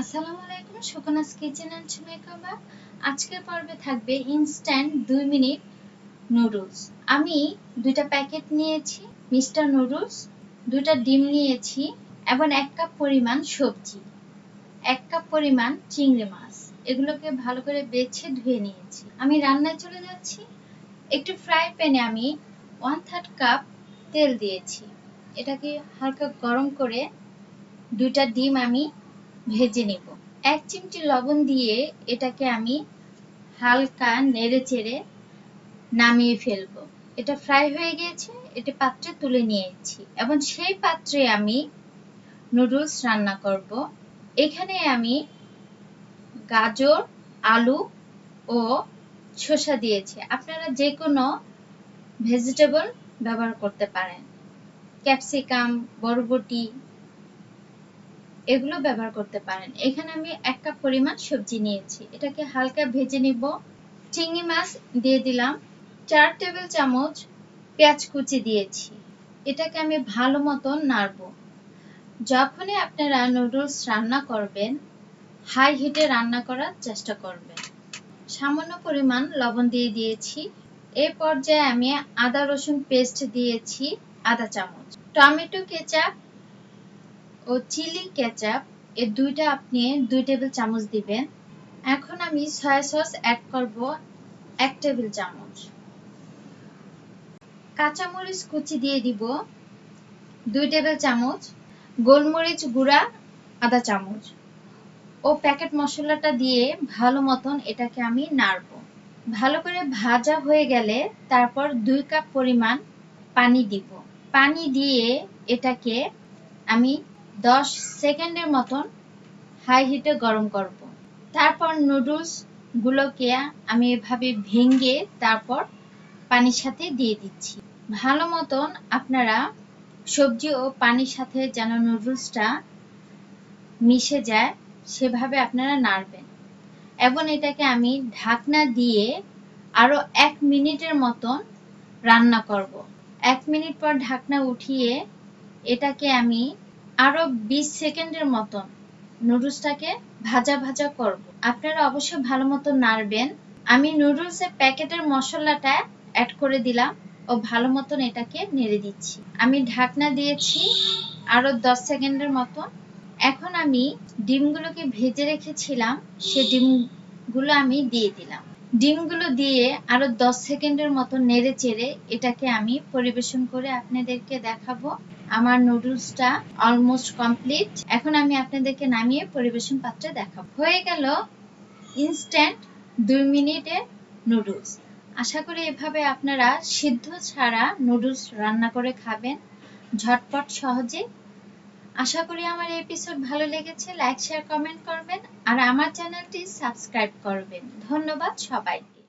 আসসালামু আলাইকুম সুকনাস kitchen and makeover আজকের পর্বে থাকবে ইনস্ট্যান্ট দুই মিনিট নুডলস আমি দুইটা প্যাকেট নিয়েছি, মিস্টার নুডলস দুইটা ডিম নিয়েছি, এবং এক কাপ পরিমাণ সবজি, এক কাপ পরিমাণ চিংড়ি মাছ। এগুলোকে ভালো করে বেছে ধুয়ে নিয়েছি। আমি রান্নায় চলে যাচ্ছি। একটু ফ্রাই প্যানে আমি ওয়ান থার্ড কাপ তেল দিয়েছি। এটাকে হালকা গরম করে দুইটা ডিম আমি ভেজে নিব। এক চিমটি লবণ দিয়ে এটাকে আমি হালকা নেড়ে চেড়ে নামিয়ে ফেলব। এটা ফ্রাই হয়ে গিয়েছে, এটা পাত্রে তুলে নিয়েছি এবং সেই পাত্রে আমি নুডলস রান্না করব। এখানে আমি গাজর, আলু ও শসা দিয়েছি। আপনারা যে কোনো ভেজিটেবল ব্যবহার করতে পারেন। ক্যাপসিকাম, বরবটি এগুলো ব্যবহার করতে পারেন। এখানে আমি এক কাপ পরিমাণ সবজি নিয়েছি। এটাকে হালকা ভেজে নিব। চিংড়ি মাছ দিয়ে দিলাম। চার টেবিল চামচ পেঁয়াজ কুচি দিয়েছি। এটাকে আমি ভালো মতন নাড়ব। যখনই আপনারা নুডলস রান্না করবেন, হাই হিটে রান্না করার চেষ্টা করবেন। সামান্য পরিমাণ লবণ দিয়ে দিয়েছি। এ পর্যায়ে আমি আদা রসুন পেস্ট দিয়েছি, আধা চামচ। টমেটো, কেচাপ ও চিলি কেচাপ এর দুইটা আপনি দুই টেবিল চামচ দিবেন। এখন আমি সয়া সস অ্যাড করব এক টেবিল চামচ। কাঁচামরিচ কুচি দিয়ে দিব দুই টেবিল চামচ, গোলমরিচ গুঁড়া আধা চামচ। ও প্যাকেট মশলাটা দিয়ে ভালো মতন এটাকে আমি নাড়ব। ভালো করে ভাজা হয়ে গেলে তারপর দুই কাপ পরিমাণ পানি দিব। পানি দিয়ে এটাকে আমি দশ সেকেন্ডের মতন হাই হিটে গরম করব। তারপর নুডলস গুলোকে আমি এভাবে ভেঙে তারপর পানির সাথে দিয়ে দিচ্ছি। ভালো মতন আপনারা সবজি ও পানির সাথে যেন নুডলসটা মিশে যায়, সেভাবে আপনারা নাড়বেন। এবং এটাকে আমি ঢাকনা দিয়ে আরও এক মিনিটের মতন রান্না করব। এক মিনিট পর ঢাকনা উঠিয়ে এটাকে আমি আরও বিশ সেকেন্ডের মতন নুডলসটাকে ভাজা ভাজা করব। আপনারা অবশ্যই ভালো মতো নাড়বেন। আমি নুডলসের প্যাকেটের মশলাটা অ্যাড করে দিলাম ও ভালো মতন এটাকে নেড়ে দিচ্ছি। আমি ঢাকনা দিয়েছি আরও দশ সেকেন্ডের মতন। এখন আমি ডিমগুলোকে ভেজে রেখেছিলাম, সে ডিমগুলো আমি দিয়ে দিলাম। ডিমগুলো দিয়ে আরও দশ সেকেন্ডের মতো নেড়ে চেড়ে এটাকে আমি পরিবেশন করে আপনাদেরকে দেখাবো। আমার নুডলসটা অলমোস্ট কমপ্লিট এখন আমি আপনাদেরকে নামিয়ে পরিবেশন পাত্রে দেখাবো। হয়ে গেল ইনস্ট্যান্ট দুই মিনিটে নুডলস আশা করি এভাবে আপনারা সিদ্ধ ছাড়া নুডলস রান্না করে খাবেন। ঝটপট, সহজে। আশা করি আমার এপিসোড ভালো লেগেছে। লাইক শেয়ার কমেন্ট করবেন। আর আমার চ্যানেলটি সাবস্ক্রাইব করবেন। ধন্যবাদ সবাইকে।